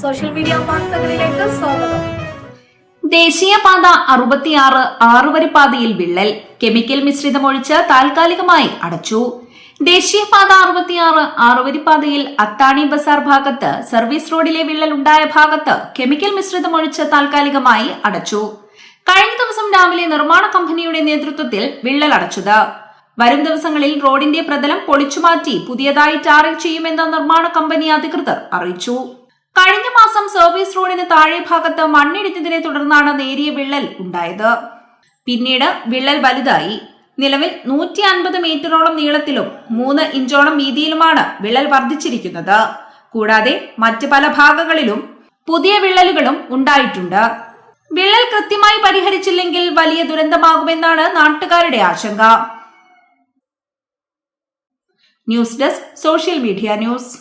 Social media വാർത്തകളിലേക്ക് സ്വാഗതം. ദേശീയപാത അറുപത്തിയാറ് ആറുവരിപ്പാതയിൽ വിള്ളൽ കെമിക്കൽ മിശ്രിതമൊഴിച്ച് താൽക്കാലികമായി അടച്ചു. ദേശീയപാത അറുപത്തിയാറ് ആറുവരിപ്പാതയിൽ അത്താണി ബസാർ ഭാഗത്ത് സർവീസ് റോഡിലെ വിള്ളൽ ഉണ്ടായ ഭാഗത്ത് കെമിക്കൽ മിശ്രിതമൊഴിച്ച് താൽക്കാലികമായി അടച്ചു. കഴിഞ്ഞ ദിവസം രാവിലെ നിർമ്മാണ കമ്പനിയുടെ നേതൃത്വത്തിൽ വിള്ളൽ അടച്ചത്. വരും ദിവസങ്ങളിൽ റോഡിന്റെ പ്രതലം പൊളിച്ചുമാറ്റി പുതിയതായി ടാറിംഗ് ചെയ്യുമെന്ന് നിർമ്മാണ കമ്പനി അധികൃതർ അറിയിച്ചു. കഴിഞ്ഞ മാസം സർവീസ് റോഡിന് താഴെ ഭാഗത്ത് മണ്ണിടിഞ്ഞതിനെ തുടർന്നാണ് നേരിയ വിള്ളൽ ഉണ്ടായത്. പിന്നീട് വിള്ളൽ വലുതായി. നിലവിൽ നൂറ്റി അൻപത് മീറ്ററോളം നീളത്തിലും മൂന്ന് ഇഞ്ചോളം വീതിയിലുമാണ് വിള്ളൽ വർദ്ധിച്ചിരിക്കുന്നത്. കൂടാതെ മറ്റ് പല ഭാഗങ്ങളിലും പുതിയ വിള്ളലുകളും ഉണ്ടായിട്ടുണ്ട്. വിള്ളൽ കൃത്യമായി പരിഹരിച്ചില്ലെങ്കിൽ വലിയ ദുരന്തമാകുമെന്നാണ് നാട്ടുകാരുടെ ആശങ്ക. News desk social media news.